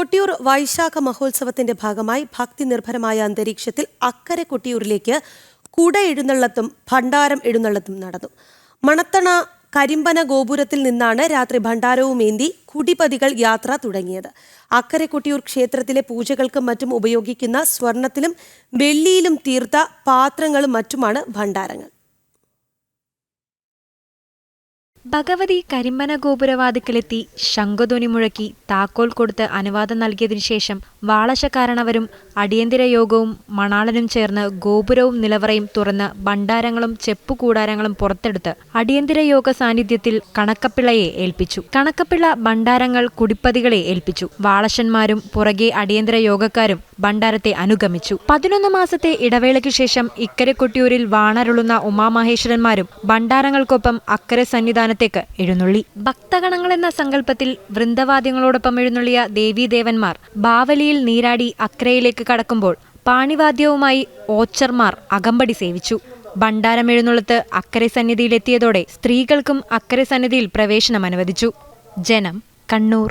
കൊട്ടിയൂർ വൈശാഖ മഹോത്സവത്തിന്റെ ഭാഗമായി ഭക്തി നിർഭരമായ അന്തരീക്ഷത്തിൽ അക്കരെ കൊട്ടിയൂരിലേക്ക് കുട എഴുന്നള്ളത്തും ഭണ്ഡാരം എഴുന്നള്ളത്തും നടന്നു. മണത്തണ കരിമ്പന ഗോപുരത്തിൽ നിന്നാണ് രാത്രി ഭണ്ഡാരവുമേന്തി കുടിപതികൾ യാത്ര തുടങ്ങിയത്. അക്കരെ കൊട്ടിയൂർ ക്ഷേത്രത്തിലെ പൂജകൾക്കും മറ്റും ഉപയോഗിക്കുന്ന സ്വർണത്തിലും വെള്ളിയിലും തീർത്ത പാത്രങ്ങളും മറ്റുമാണ് ഭണ്ഡാരങ്ങൾ. ഭഗവതി കരിമ്പന ഗോപുരവാതിക്കലെത്തി ശംഖധ്വനി മുഴക്കി താക്കോൽ കൊടുത്ത് അനുവാദം നൽകിയതിനു ശേഷം വാളശക്കാരണവരും അടിയന്തര യോഗവും മണാളനും ചേർന്ന് ഗോപുരവും നിലവറയും തുറന്ന് ഭണ്ഡാരങ്ങളും ചെപ്പുകൂടാരങ്ങളും പുറത്തെടുത്ത് അടിയന്തര യോഗ സാന്നിധ്യത്തിൽ കണക്കപ്പിള്ളയെ ഏൽപ്പിച്ചു. കണക്കപ്പിള്ള ഭണ്ഡാരങ്ങൾ കുടിപ്പതികളെ ഏൽപ്പിച്ചു. വാളശന്മാരും പുറകെ അടിയന്തര യോഗക്കാരും ഭണ്ഡാരത്തെ അനുഗമിച്ചു. പതിനൊന്ന് മാസത്തെ ഇടവേളയ്ക്ക് ശേഷം ഇക്കരെ കൊട്ടിയൂരിൽ വാണരുളുന്ന ഉമാമഹേശ്വരന്മാരും ഭണ്ഡാരങ്ങൾക്കൊപ്പം അക്കരെ സന്നിധാനത്തേക്ക് എഴുന്നള്ളി. ഭക്തഗണങ്ങൾ എന്ന സങ്കല്പത്തിൽ വൃന്ദവാദ്യങ്ങളോടൊപ്പം എഴുന്നള്ളിയ ദേവീദേവന്മാർ ബാവലിയിൽ നീരാടി അക്രയിലേക്ക് കടക്കുമ്പോൾ പാണിവാദ്യവുമായി ഓച്ചർമാർ അകമ്പടി സേവിച്ചു. ഭണ്ഡാരം എഴുന്നള്ളത്ത് അക്കരെ സന്നിധിയിലെത്തിയതോടെ സ്ത്രീകൾക്കും അക്കരെ സന്നിധിയിൽ പ്രവേശനം അനുവദിച്ചു ജനം കണ്ണൂർ.